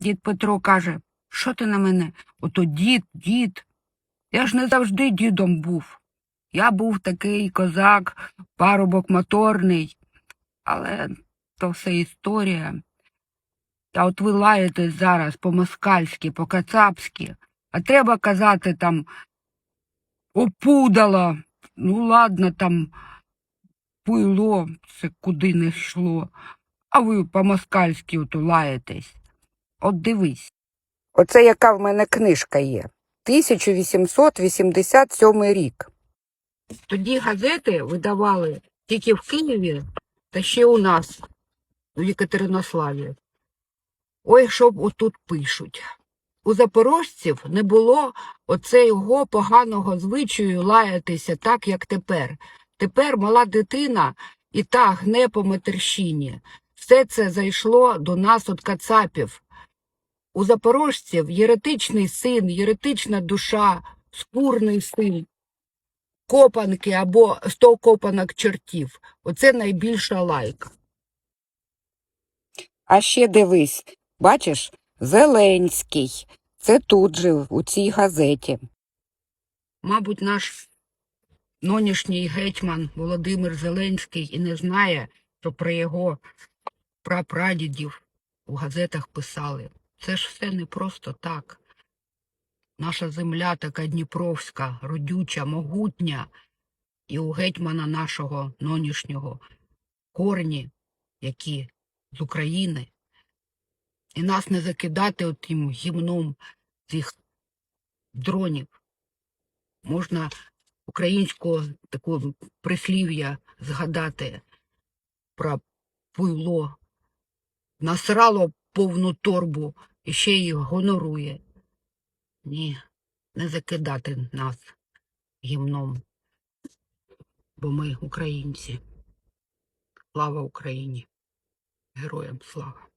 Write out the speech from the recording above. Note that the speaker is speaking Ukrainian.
Дід Петро каже, що ти на мене? Ото дід, дід. Я ж не завжди дідом був. Я був такий козак, парубок моторний, але то все історія. Та от ви лаєтесь зараз по-москальськи, по-кацапськи, а треба казати там опудало. Ну, ладно, там пуйло, це куди не йшло. А ви по-москальськи ото лаєтесь. От дивись. Оце яка в мене книжка є. 1887 рік. Тоді газети видавали тільки в Києві та ще у нас, у Єкатеринославі. Ой, що б отут пишуть. У запорожців не було оцього поганого звичаю лаятися так, як тепер. Тепер мала дитина і та гне по матерщині. Все це зайшло до нас від кацапів. У запорожців єретичний син, єретична душа, спурний син, копанки або сто копанок чортів. Оце найбільша лайка. А ще дивись, бачиш, Зеленський. Це тут же, у цій газеті. Мабуть, наш нинішній гетьман Володимир Зеленський і не знає, що про його прапрадідів у газетах писали. Це ж все не просто так. Наша земля така дніпровська, родюча, могутня, і у гетьмана нашого нинішнього корні, які з України. І нас не закидати отим гімном цих дронів. Можна українського такого прислів'я згадати про пуйло. Насрало повну торбу і ще й гонорує. Ні, не закидати нас гімном, бо ми українці. Слава Україні! Героям слава!